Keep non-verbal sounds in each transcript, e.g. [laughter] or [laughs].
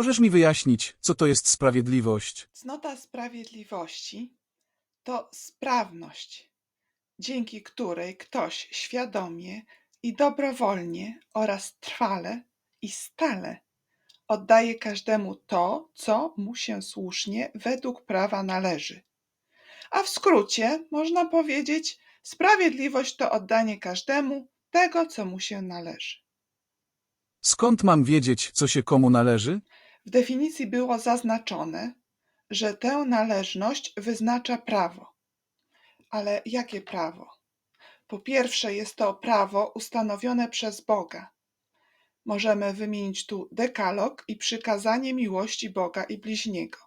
Możesz mi wyjaśnić, co to jest sprawiedliwość? Cnota sprawiedliwości to sprawność, dzięki której ktoś świadomie i dobrowolnie oraz trwale i stale oddaje każdemu to, co mu się słusznie według prawa należy. A w skrócie można powiedzieć, sprawiedliwość to oddanie każdemu tego, co mu się należy. Skąd mam wiedzieć, co się komu należy? W definicji było zaznaczone, że tę należność wyznacza prawo. Ale jakie prawo? Po pierwsze, jest to prawo ustanowione przez Boga. Możemy wymienić tu dekalog i przykazanie miłości Boga i bliźniego.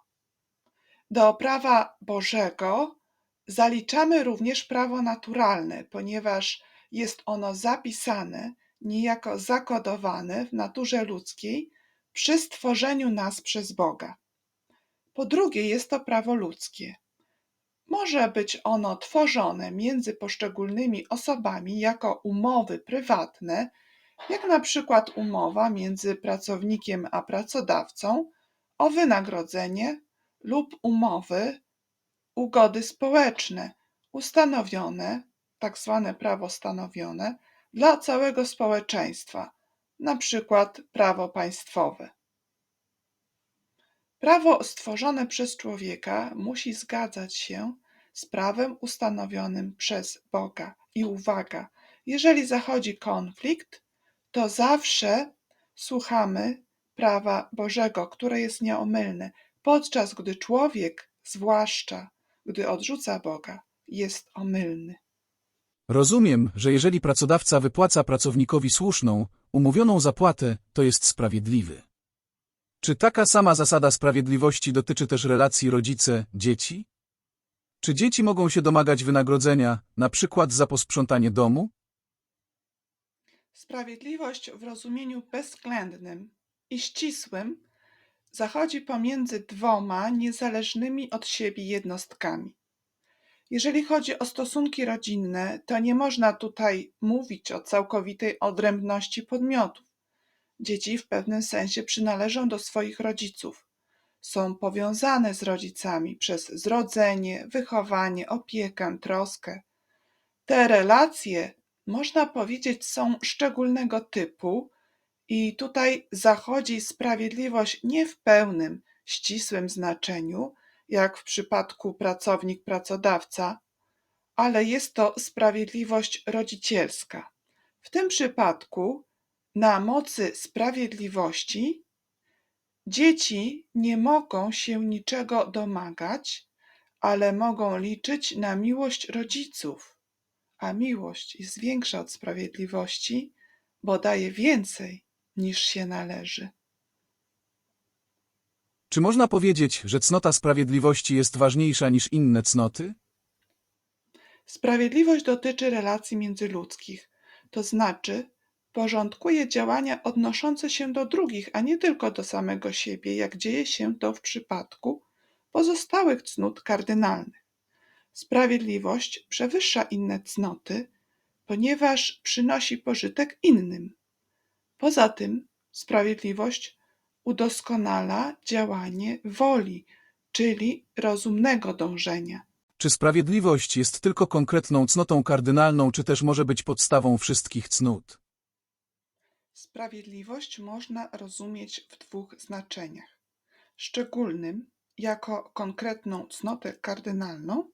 Do prawa Bożego zaliczamy również prawo naturalne, ponieważ jest ono zapisane, niejako zakodowane w naturze ludzkiej przy stworzeniu nas przez Boga. Po drugie, jest to prawo ludzkie. Może być ono tworzone między poszczególnymi osobami jako umowy prywatne, jak na przykład umowa między pracownikiem a pracodawcą o wynagrodzenie lub umowy, ugody społeczne, ustanowione, tak zwane prawo stanowione, dla całego społeczeństwa, na przykład prawo państwowe. Prawo stworzone przez człowieka musi zgadzać się z prawem ustanowionym przez Boga. I uwaga, jeżeli zachodzi konflikt, to zawsze słuchamy prawa Bożego, które jest nieomylne, podczas gdy człowiek, zwłaszcza gdy odrzuca Boga, jest omylny. Rozumiem, że jeżeli pracodawca wypłaca pracownikowi słuszną, umówioną zapłatę, to jest sprawiedliwy. Czy taka sama zasada sprawiedliwości dotyczy też relacji rodzice-dzieci? Czy dzieci mogą się domagać wynagrodzenia, na przykład za posprzątanie domu? Sprawiedliwość w rozumieniu bezwzględnym i ścisłym zachodzi pomiędzy dwoma niezależnymi od siebie jednostkami. Jeżeli chodzi o stosunki rodzinne, to nie można tutaj mówić o całkowitej odrębności podmiotów. Dzieci w pewnym sensie przynależą do swoich rodziców. Są powiązane z rodzicami przez zrodzenie, wychowanie, opiekę, troskę. Te relacje, można powiedzieć, są szczególnego typu i tutaj zachodzi sprawiedliwość nie w pełnym, ścisłym znaczeniu, jak w przypadku pracownik-pracodawca, ale jest to sprawiedliwość rodzicielska. W tym przypadku na mocy sprawiedliwości dzieci nie mogą się niczego domagać, ale mogą liczyć na miłość rodziców. A miłość jest większa od sprawiedliwości, bo daje więcej niż się należy. Czy można powiedzieć, że cnota sprawiedliwości jest ważniejsza niż inne cnoty? Sprawiedliwość dotyczy relacji międzyludzkich, to znaczy porządkuje działania odnoszące się do drugich, a nie tylko do samego siebie, jak dzieje się to w przypadku pozostałych cnót kardynalnych. Sprawiedliwość przewyższa inne cnoty, ponieważ przynosi pożytek innym. Poza tym, sprawiedliwość udoskonala działanie woli, czyli rozumnego dążenia. Czy sprawiedliwość jest tylko konkretną cnotą kardynalną, czy też może być podstawą wszystkich cnót? Sprawiedliwość można rozumieć w dwóch znaczeniach: szczególnym jako konkretną cnotę kardynalną,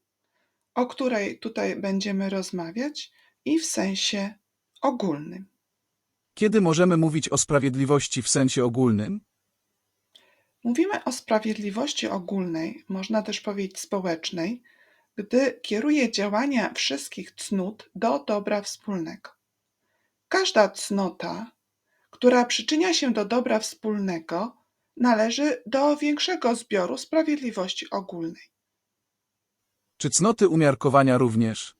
o której tutaj będziemy rozmawiać, i w sensie ogólnym. Kiedy możemy mówić o sprawiedliwości w sensie ogólnym? Mówimy o sprawiedliwości ogólnej, można też powiedzieć społecznej, gdy kieruje działania wszystkich cnót do dobra wspólnego. Każda cnota, która przyczynia się do dobra wspólnego, należy do większego zbioru sprawiedliwości ogólnej. Czy cnoty umiarkowania również?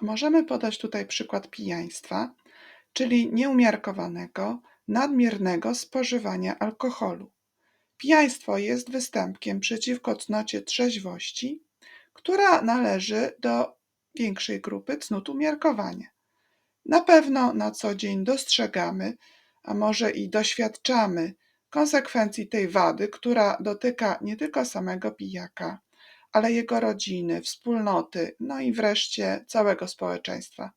Możemy podać tutaj przykład pijaństwa, czyli nieumiarkowanego, nadmiernego spożywania alkoholu. Pijaństwo jest występkiem przeciwko cnocie trzeźwości, która należy do większej grupy cnót umiarkowania. Na pewno na co dzień dostrzegamy, a może i doświadczamy konsekwencji tej wady, która dotyka nie tylko samego pijaka, ale jego rodziny, wspólnoty, no i wreszcie całego społeczeństwa.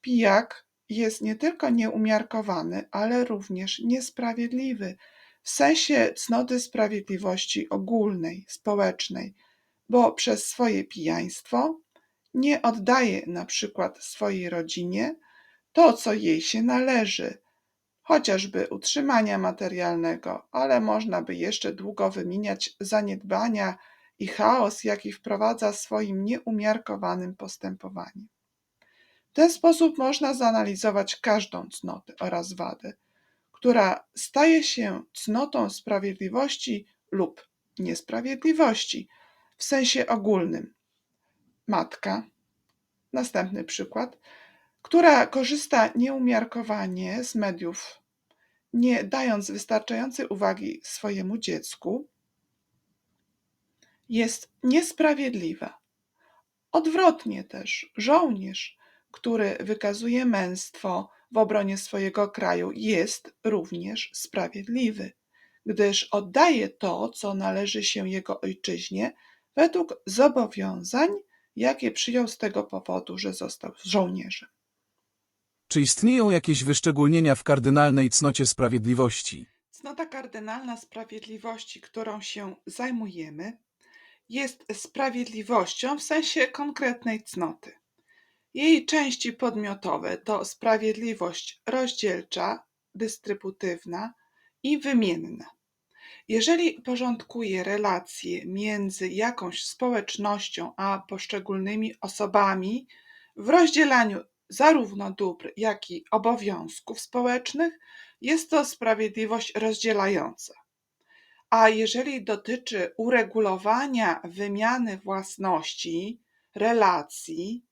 Pijak jest nie tylko nieumiarkowany, ale również niesprawiedliwy w sensie cnoty sprawiedliwości ogólnej, społecznej, bo przez swoje pijaństwo nie oddaje na przykład swojej rodzinie to, co jej się należy, chociażby utrzymania materialnego, ale można by jeszcze długo wymieniać zaniedbania i chaos, jaki wprowadza swoim nieumiarkowanym postępowaniem. Ten sposób można zanalizować każdą cnotę oraz wadę, która staje się cnotą sprawiedliwości lub niesprawiedliwości w sensie ogólnym. Matka, następny przykład, która korzysta nieumiarkowanie z mediów, nie dając wystarczającej uwagi swojemu dziecku, jest niesprawiedliwa. Odwrotnie też, żołnierz, który wykazuje męstwo w obronie swojego kraju, jest również sprawiedliwy, gdyż oddaje to, co należy się jego ojczyźnie, według zobowiązań, jakie przyjął z tego powodu, że został żołnierzem. Czy istnieją jakieś wyszczególnienia w kardynalnej cnocie sprawiedliwości? Cnota kardynalna sprawiedliwości, którą się zajmujemy, jest sprawiedliwością w sensie konkretnej cnoty. Jej części podmiotowe to sprawiedliwość rozdzielcza, dystrybuutywna i wymienna. Jeżeli porządkuje relacje między jakąś społecznością a poszczególnymi osobami w rozdzielaniu zarówno dóbr, jak i obowiązków społecznych, jest to sprawiedliwość rozdzielająca. A jeżeli dotyczy uregulowania wymiany własności, relacji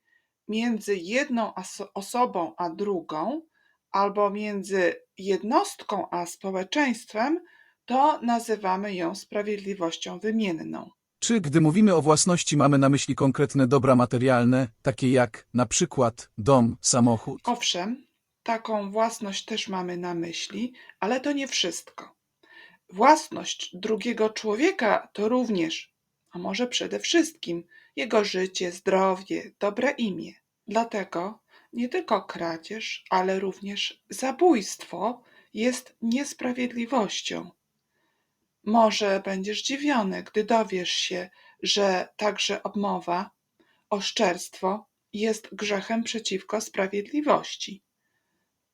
między jedną osobą a drugą, albo między jednostką a społeczeństwem, to nazywamy ją sprawiedliwością wymienną. Czy gdy mówimy o własności mamy na myśli konkretne dobra materialne, takie jak na przykład dom, samochód? Owszem, taką własność też mamy na myśli, ale to nie wszystko. Własność drugiego człowieka to również, a może przede wszystkim, jego życie, zdrowie, dobre imię. Dlatego nie tylko kradzież, ale również zabójstwo jest niesprawiedliwością. Może będziesz zdziwiony, gdy dowiesz się, że także obmowa, oszczerstwo jest grzechem przeciwko sprawiedliwości,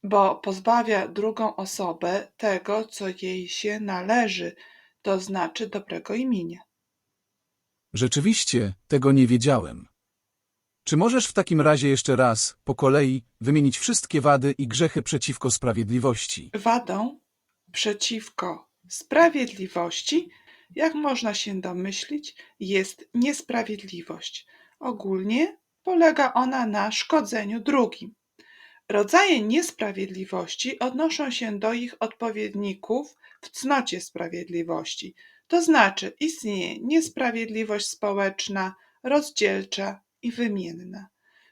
bo pozbawia drugą osobę tego, co jej się należy, to znaczy dobrego imienia. Rzeczywiście, tego nie wiedziałem. Czy możesz w takim razie jeszcze raz, po kolei, wymienić wszystkie wady i grzechy przeciwko sprawiedliwości? Wadą przeciwko sprawiedliwości, jak można się domyślić, jest niesprawiedliwość. Ogólnie polega ona na szkodzeniu drugim. Rodzaje niesprawiedliwości odnoszą się do ich odpowiedników w cnocie sprawiedliwości, to znaczy istnieje niesprawiedliwość społeczna, rozdzielcza i wymienna.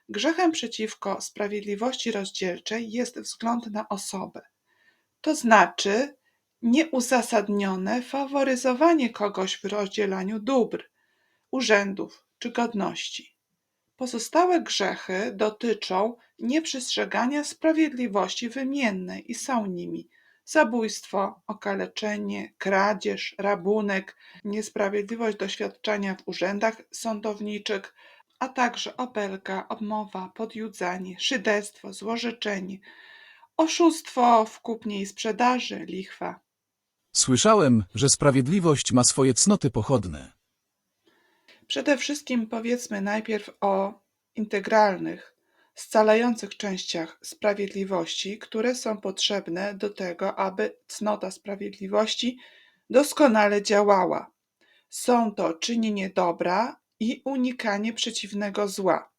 Grzechem przeciwko sprawiedliwości rozdzielczej jest wzgląd na osobę, to znaczy nieuzasadnione faworyzowanie kogoś w rozdzielaniu dóbr, urzędów czy godności. Pozostałe grzechy dotyczą nieprzestrzegania sprawiedliwości wymiennej i są nimi zabójstwo, okaleczenie, kradzież, rabunek, niesprawiedliwość doświadczania w urzędach sądowniczych, a także obelga, obmowa, podjudzanie, szyderstwo, złorzeczenie, oszustwo w kupnie i sprzedaży, lichwa. Słyszałem, że sprawiedliwość ma swoje cnoty pochodne. Przede wszystkim powiedzmy najpierw o integralnych, scalających częściach sprawiedliwości, które są potrzebne do tego, aby cnota sprawiedliwości doskonale działała. Są to czynienie dobra i unikanie przeciwnego zła.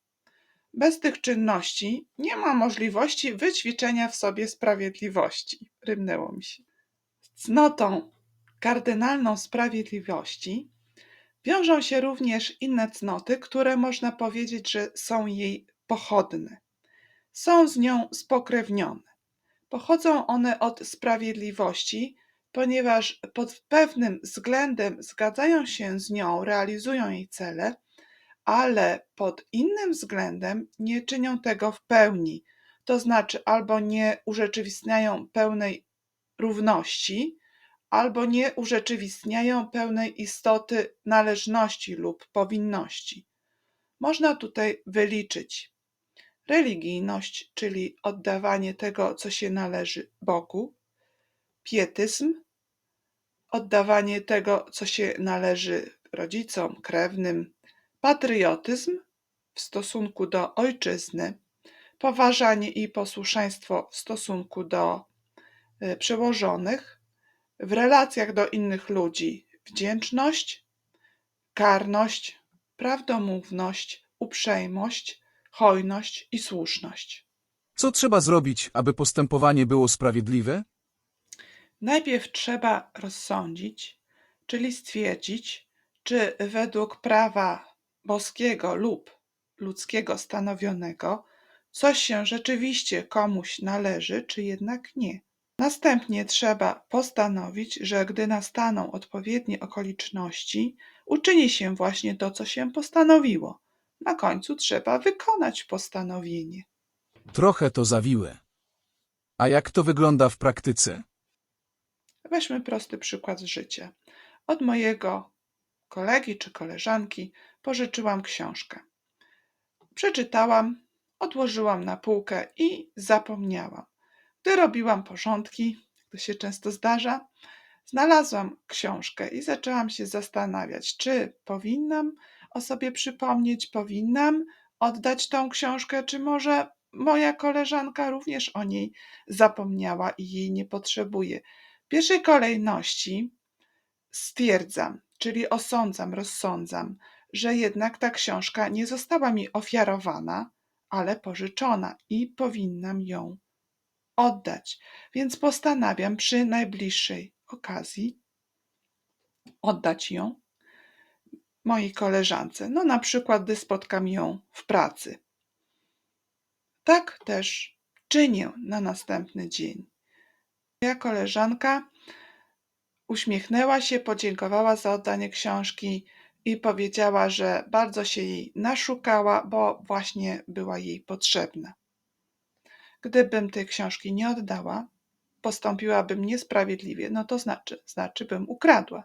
Bez tych czynności nie ma możliwości wyćwiczenia w sobie sprawiedliwości. Rymnęło mi się. Cnotą kardynalną sprawiedliwości wiążą się również inne cnoty, które można powiedzieć, że są jej pochodne. Są z nią spokrewnione. Pochodzą one od sprawiedliwości, ponieważ pod pewnym względem zgadzają się z nią, realizują jej cele, ale pod innym względem nie czynią tego w pełni. To znaczy, albo nie urzeczywistniają pełnej równości, albo nie urzeczywistniają pełnej istoty należności lub powinności. Można tutaj wyliczyć religijność, czyli oddawanie tego, co się należy Bogu, pietyzm, oddawanie tego, co się należy rodzicom, krewnym, patriotyzm w stosunku do ojczyzny, poważanie i posłuszeństwo w stosunku do y, przełożonych, w relacjach do innych ludzi wdzięczność, karność, prawdomówność, uprzejmość, hojność i słuszność. Co trzeba zrobić, aby postępowanie było sprawiedliwe? Najpierw trzeba rozsądzić, czyli stwierdzić, czy według prawa boskiego lub ludzkiego stanowionego coś się rzeczywiście komuś należy, czy jednak nie. Następnie trzeba postanowić, że gdy nastaną odpowiednie okoliczności, uczyni się właśnie to, co się postanowiło. Na końcu trzeba wykonać postanowienie. Trochę to zawiłe. A jak to wygląda w praktyce? Weźmy prosty przykład z życia. Od mojego kolegi czy koleżanki pożyczyłam książkę. Przeczytałam, odłożyłam na półkę i zapomniałam. Gdy robiłam porządki, jak to się często zdarza, znalazłam książkę i zaczęłam się zastanawiać, czy powinnam o sobie przypomnieć, powinnam oddać tą książkę, czy może moja koleżanka również o niej zapomniała i jej nie potrzebuje. W pierwszej kolejności stwierdzam, czyli osądzam, rozsądzam, że jednak ta książka nie została mi ofiarowana, ale pożyczona i powinnam ją oddać. Więc postanawiam przy najbliższej okazji oddać ją mojej koleżance. No, na przykład, gdy spotkam ją w pracy. Tak też czynię na następny dzień. Moja koleżanka uśmiechnęła się, podziękowała za oddanie książki i powiedziała, że bardzo się jej naszukała, bo właśnie była jej potrzebna. Gdybym tej książki nie oddała, postąpiłabym niesprawiedliwie, no to znaczy, znaczy bym ukradła.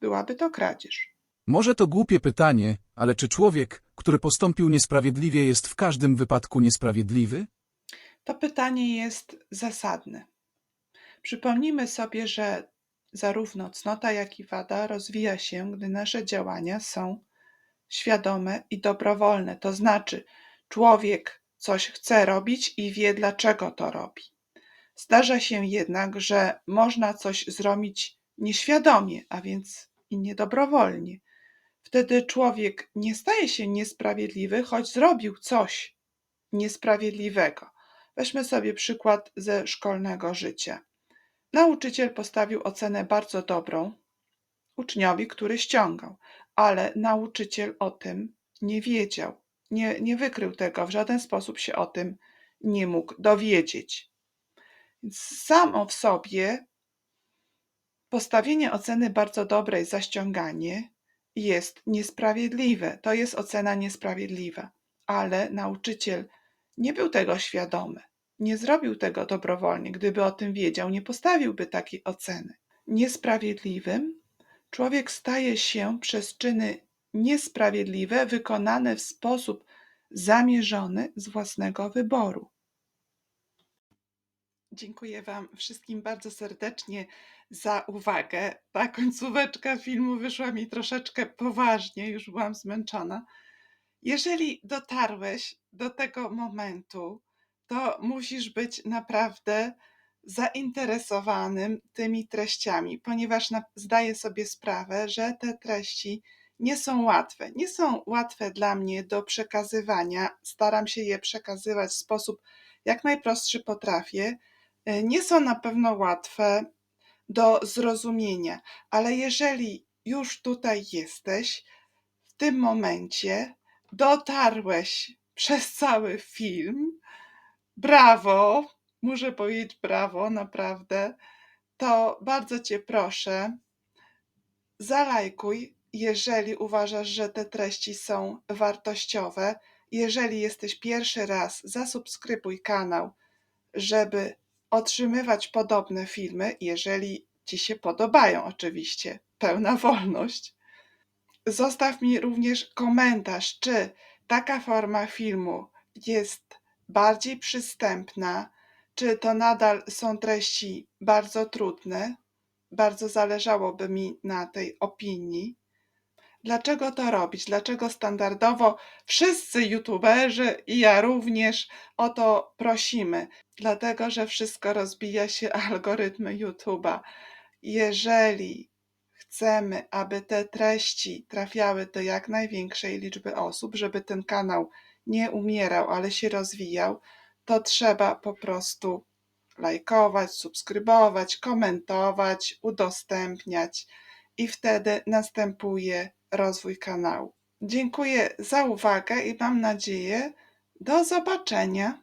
Byłaby to kradzież. Może to głupie pytanie, ale czy człowiek, który postąpił niesprawiedliwie, jest w każdym wypadku niesprawiedliwy? To pytanie jest zasadne. Przypomnijmy sobie, że zarówno cnota, jak i wada rozwija się, gdy nasze działania są świadome i dobrowolne. To znaczy, człowiek coś chce robić i wie, dlaczego to robi. Zdarza się jednak, że można coś zrobić nieświadomie, a więc i niedobrowolnie. Wtedy człowiek nie staje się niesprawiedliwy, choć zrobił coś niesprawiedliwego. Weźmy sobie przykład ze szkolnego życia. Nauczyciel postawił ocenę bardzo dobrą uczniowi, który ściągał, ale nauczyciel o tym nie wiedział, nie, nie wykrył tego, w żaden sposób się o tym nie mógł dowiedzieć. Samo w sobie postawienie oceny bardzo dobrej za ściąganie jest niesprawiedliwe. To jest ocena niesprawiedliwa, ale nauczyciel nie był tego świadomy. Nie zrobił tego dobrowolnie. Gdyby o tym wiedział, nie postawiłby takiej oceny. Niesprawiedliwym człowiek staje się przez czyny niesprawiedliwe, wykonane w sposób zamierzony z własnego wyboru. Dziękuję Wam wszystkim bardzo serdecznie za uwagę. Ta końcóweczka filmu wyszła mi troszeczkę poważnie, już byłam zmęczona. Jeżeli dotarłeś do tego momentu, to musisz być naprawdę zainteresowanym tymi treściami, ponieważ zdaję sobie sprawę, że te treści nie są łatwe. Nie są łatwe dla mnie do przekazywania. Staram się je przekazywać w sposób jak najprostszy potrafię. E, Nie są na pewno łatwe do zrozumienia, ale jeżeli już tutaj jesteś, w tym momencie dotarłeś przez cały film, brawo, muszę powiedzieć brawo, naprawdę, to bardzo Cię proszę, zalajkuj, jeżeli uważasz, że te treści są wartościowe. Jeżeli jesteś pierwszy raz, zasubskrybuj kanał, żeby otrzymywać podobne filmy, jeżeli Ci się podobają, oczywiście, pełna wolność. Zostaw mi również komentarz, czy taka forma filmu jest bardziej przystępna, czy to nadal są treści bardzo trudne. Bardzo zależałoby mi na tej opinii. Dlaczego to robić? Dlaczego standardowo wszyscy YouTuberzy i ja również o to prosimy? Dlatego, że wszystko rozbija się [laughs] algorytmy YouTube'a. Jeżeli chcemy, aby te treści trafiały do jak największej liczby osób, żeby ten kanał nie umierał, ale się rozwijał, to trzeba po prostu lajkować, subskrybować, komentować, udostępniać i wtedy następuje rozwój kanału. Dziękuję za uwagę i mam nadzieję do zobaczenia.